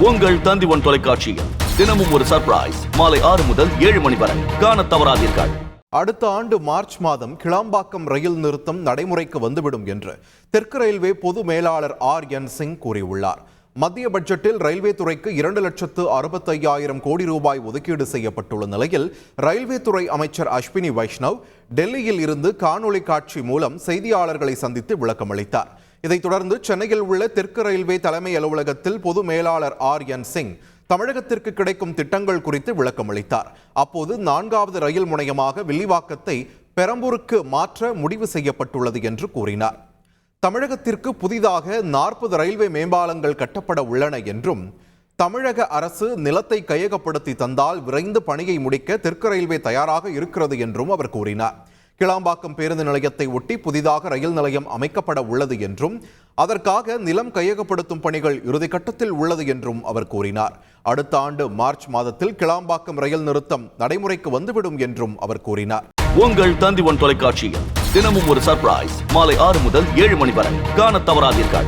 உங்கள் தந்திவன் தொலைக்காட்சியில் தினமும் ஒரு சர்ப்ரைஸ் மாலை ஆறு முதல் ஏழு மணி வரை. காண தவறாதீர்கள். அடுத்த ஆண்டு மார்ச் மாதம் கிளாம்பாக்கம் ரயில் நிறுத்தம் நடைமுறைக்கு வந்துவிடும் என்று தெற்கு ரயில்வே பொது மேலாளர் ஆர் என் சிங் கூறியுள்ளார். மத்திய பட்ஜெட்டில் ரயில்வே துறைக்கு இரண்டு லட்சத்து அறுபத்தையாயிரம் கோடி ரூபாய் ஒதுக்கீடு செய்யப்பட்டுள்ள நிலையில் ரயில்வே துறை அமைச்சர் அஸ்வினி வைஷ்ணவ் டெல்லியில் இருந்து காணொளி காட்சி மூலம் செய்தியாளர்களை சந்தித்து விளக்கமளித்தார். இதைத் தொடர்ந்து சென்னையில் உள்ள தெற்கு ரயில்வே தலைமை அலுவலகத்தில் பொது மேலாளர் ஆர் என் சிங் தமிழகத்திற்கு கிடைக்கும் திட்டங்கள் குறித்து விளக்கமளித்தார் அப்போது நான்காவது ரயில் முனையமாக வில்லிவாக்கத்தை பெரம்பூருக்கு மாற்ற முடிவு செய்யப்பட்டுள்ளது என்று கூறினார். தமிழகத்திற்கு புதிதாக நாற்பது ரயில்வே மேம்பாலங்கள் கட்டப்பட உள்ளன என்றும் தமிழக அரசு நிலத்தை கையகப்படுத்தி தந்தால் விரைந்து பணியை முடிக்க தெற்கு ரயில்வே தயாராக இருக்கிறது என்றும் அவர் கூறினார். கிளாம்பாக்கம் பேருந்து நிலையத்தை ஒட்டி புதிதாக ரயில் நிலையம் அமைக்கப்பட உள்ளது என்றும் அதற்காக நிலம் கையகப்படுத்தும் பணிகள் இறுதிக்கட்டத்தில் உள்ளது என்றும் அவர் கூறினார். அடுத்த ஆண்டு மார்ச் மாதத்தில் கிளாம்பாக்கம் ரயில் நிறுத்தம் நடைமுறைக்கு வந்துவிடும் என்றும் அவர் கூறினார். உங்கள் தந்தி ஒன் தொலைக்காட்சியில் தினமும் ஒரு சர்ப்ரைஸ் மாலை ஆறு முதல் ஏழு மணி வரை. காண தவறாதீர்கள்.